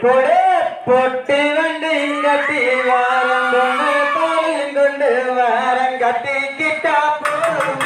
கொடே பொட்டி வண்டி கட்டி வாரம் கொண்டு வாரம் கட்டிக்கிட்டா போதும்.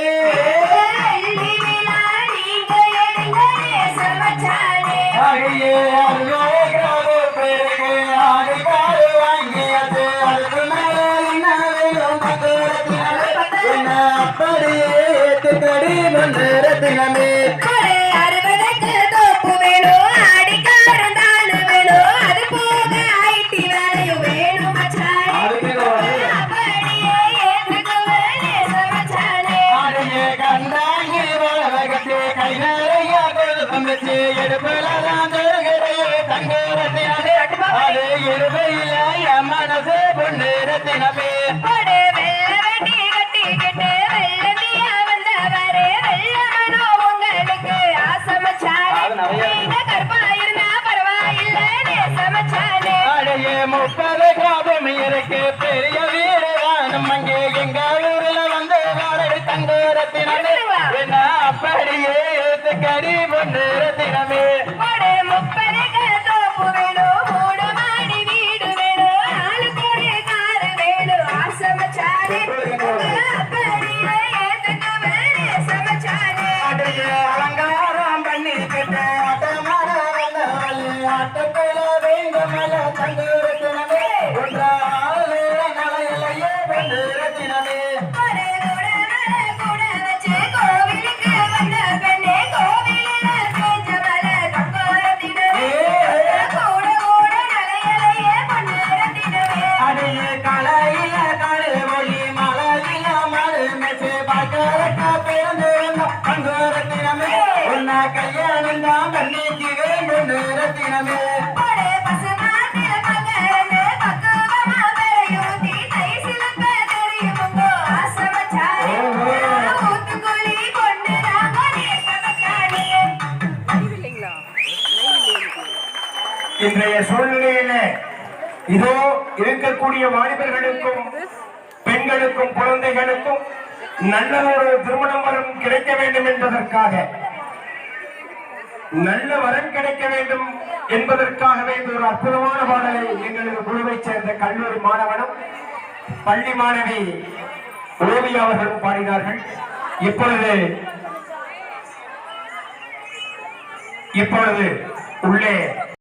கடி மன்ன ரத்தினமே மனசு பொண்ணு ரத்தினமே முப்பது கிராபம் இருக்கு பெரிய வீடுதான் அங்கே எங்க ஊர்ல வந்து வாடகை தங்குற தினமே என்ன அப்படியே கறி பொண்ணு தினமே. பயணமே இன்றைய சூழ்நிலையில இதோ இருக்கக்கூடிய வாலிபர்களுக்கும் பெண்களுக்கும் குழந்தைகளுக்கும் நல்ல ஒரு திருமணம் வரும் கிடைக்க வேண்டும் என்பதற்காக நல்ல வரம் கிடைக்க வேண்டும் என்பதற்காகவே இந்த ஒரு அற்புதமான பாடலை எங்களது குழுவை சேர்ந்த கல்லூரி மாணவனும் பள்ளி மாணவி ஓவியா அவர்களும் பாடினார்கள். இப்பொழுது இப்பொழுது உள்ளே